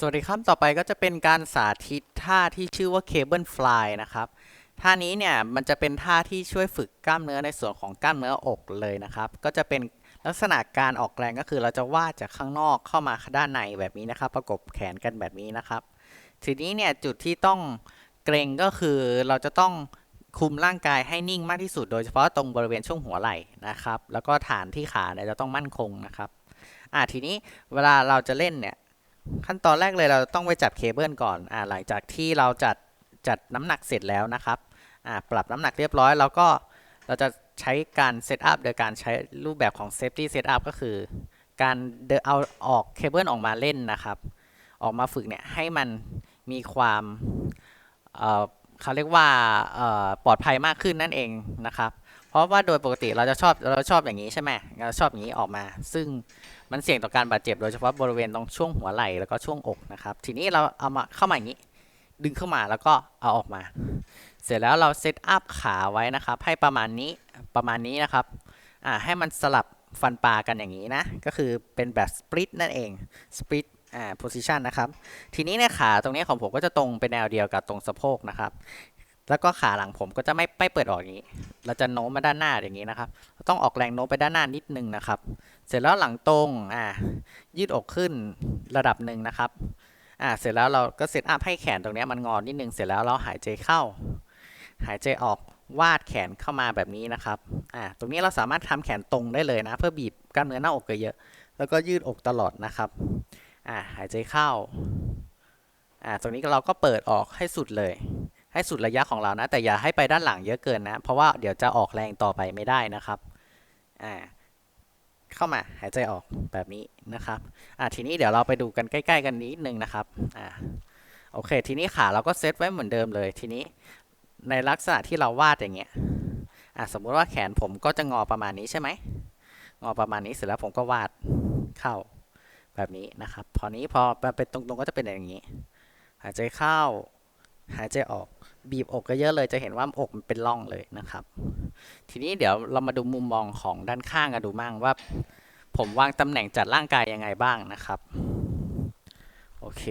สวัสดีครับ ต่อไปก็จะเป็นการสาธิตท่าที่ชื่อว่า Cable Fly นะครับ ท่านี้เนี่ยมันจะเป็นท่าที่ช่วยฝึกกล้ามเนื้อในส่วนของกล้ามเนื้ออกเลยนะครับ ก็จะเป็นลักษณะการออกแรงก็คือเราจะวาดจากข้างนอกเข้ามาด้านในแบบนี้นะครับ ประกบแขนกันแบบนี้นะครับ ทีนี้เนี่ยจุดที่ต้องเกรงก็คือเราจะต้องคุมร่างกายให้นิ่งมากที่สุด โดยเฉพาะตรงบริเวณช่วงหัวไหล่นะครับ แล้วก็ฐานที่ขาเนี่ยจะต้องมั่นคงนะครับ อ่าทีนี้เวลาเราจะเล่นเนี่ย ขั้นตอนแรกเลยเราต้องไปจัดเคเบิลก่อนอ่าหลังจากที่เราจัดจัดน้ำหนักเสร็จแล้วนะครับอ่าปรับน้ำหนักเรียบร้อยแล้วก็เราจะใช้การเซตอัพโดยการใช้รูปแบบของ Safety Setup ก็คือ การเดเอาออกเคเบิลออกมาเล่นนะครับ ออกมาฝึกเนี่ยให้มันมีความเเขาเรียกว่าปลอดภัยมากขึ้นนั่นเองนะครับ ราะว่าโดยปกติเราจะชอบเราชอบอย่างนี้ใช่ไหมเราชอบอย่างนี้ออกมา ซึ่งมันเสี่ยงต่อการบาดเจ็บ โดยเฉพาะบริเวณตรงช่วงหัวไหล่แล้วก็ช่วงอกนะครับ ทีนี้เราเอามาเข้ามาอย่างนี้ ดึงเข้ามาแล้วก็เอาออกมา เสร็จแล้วเราเซตอัพขาไว้นะครับ ให้ประมาณนี้ประมาณนี้นะครับอ่าให้มันสลับฟันปลากันอย่างนี้นะ ก็คือเป็นแบบสปริตนั่นเองสปริตอ่าโพซิชันนะครับ ทีนี้เนี่ยขาตรงนี้ของผมก็จะตรงเป็นแนวเดียวกับตรงสะโพกนะครับ แล้วก็ขาหลังผมก็จะไม่ไม่เปิดออกอย่างนี้ เราจะโน้มมาด้านหน้าอย่างนี้นะครับ ต้องออกแรงโน้มไปด้านหน้านิดนึงนะครับ เสร็จแล้วหลังตรง อ่า ยืดอกขึ้นระดับหนึ่งนะครับ อ่า เสร็จแล้วเราก็เซตอัพให้แขนตรงนี้มันงอนิดนึง เสร็จแล้วเราหายใจเข้า หายใจออกวาดแขนเข้ามาแบบนี้นะครับ อ่า ตรงนี้เราสามารถทำแขนตรงได้เลยนะ เพื่อบีบกล้ามเนื้อหน้าอกเยอะๆแล้วก็ยืดอกตลอดนะครับ อ่า หายใจเข้า อ่า ตรงนี้เราก็เปิดออกให้สุดเลย ให้สุดระยะของเรานะ แต่อย่าให้ไปด้านหลังเยอะเกินนะ เพราะว่าเดี๋ยวจะออกแรงต่อไปไม่ได้นะครับอ่าเข้ามาหายใจออกแบบนี้นะครับอ่าทีนี้เดี๋ยวเราไปดูกันใกล้ ๆ กันนิดนึงนะครับอ่าโอเค ทีนี้ขาเราก็เซตไว้เหมือนเดิมเลย ทีนี้ในลักษณะที่เราวาดอย่างเงี้ยอ่าสมมุติว่าแขนผมก็จะงอประมาณนี้ใช่ไหมงอประมาณนี้เสร็จแล้วผมก็วาดเข้าแบบนี้นะครับ พอนี้พอเป็นตรงๆก็จะเป็นอย่างนี้ หายใจเข้า หายใจออก บีบอกก็เยอะเลยจะเห็นว่าอกมันเป็นร่องเลยนะครับ ทีนี้เดี๋ยวเรามาดูมุมมองของด้านข้างกันดูมั่งว่า ผมวางตำแหน่งจัดร่างกายยังไงบ้างนะครับ โอเค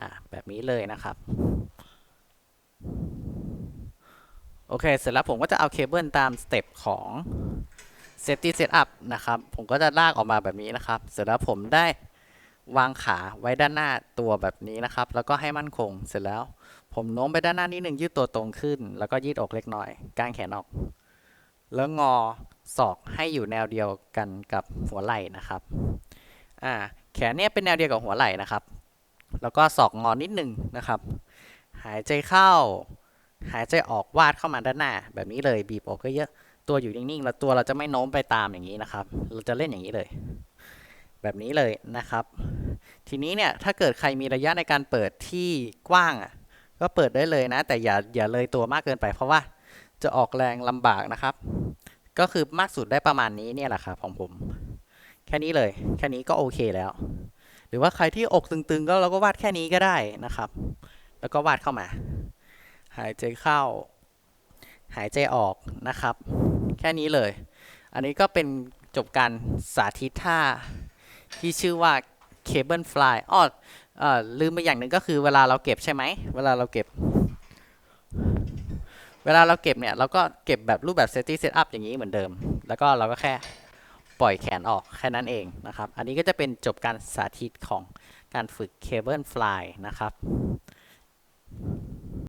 อ่าแบบนี้เลยนะครับ โอเค เสร็จแล้วผมก็จะเอาเคเบิลตามสเต็ปของ Safety Setup นะครับ ผมก็จะลากออกมาแบบนี้นะครับ เสร็จแล้วผมได้ วางขาไว้ด้านหน้าตัวแบบนี้นะครับ แล้วก็ให้มั่นคงเสร็จแล้ว ผมโน้มไปด้านหน้านิดหนึ่งยืดตัวตรงขึ้น แล้วก็ยืดอกเล็กน้อยกางแขนออก แล้วงอศอกให้อยู่แนวเดียวกันกับหัวไหล่นะครับอ่าแขนเนี่ยเป็นแนวเดียวกับหัวไหล่นะครับ แล้วก็ศอกงอนิดหนึ่งนะครับ หายใจเข้า หายใจออกวาดเข้ามาด้านหน้า แบบนี้เลยบีบอกก็เยอะตัวอยู่นิ่งๆแล้วตัวเราจะไม่โน้มไปตามอย่างนี้นะครับ เราจะเล่นอย่างนี้เลย แบบนี้เลยนะครับ ทีนี้เนี่ยถ้าเกิดใครมีระยะในการเปิดที่กว้างอะก็เปิดได้เลยนะ แต่อย่าอย่าเลยตัวมากเกินไป เพราะว่าจะออกแรงลำบากนะครับ ก็คือมากสุดได้ประมาณนี้เนี่ยแหละครับของผม แค่นี้เลย แค่นี้ก็โอเคแล้ว หรือว่าใครที่อกตึงๆ ก็เราก็วาดแค่นี้ก็ได้นะครับ แล้วก็วาดเข้ามา หายใจเข้า หายใจออกนะครับ แค่นี้เลย อันนี้ก็เป็นจบการสาธิตท่า ที่ชื่อว่าเคเบิลฟลายอ้อเอ่อลืมไปอย่างหนึ่งก็คือเวลาเราเก็บใช่ไหม เวลาเราเก็บ เวลาเราเก็บเนี่ย เราก็เก็บแบบรูปแบบ safety setup อย่างนี้เหมือนเดิม แล้วก็เราก็แค่ปล่อยแขนออกแค่นั้นเองนะครับ อันนี้ก็จะเป็นจบการสาธิตของการฝึกเคเบิลฟลายนะครับ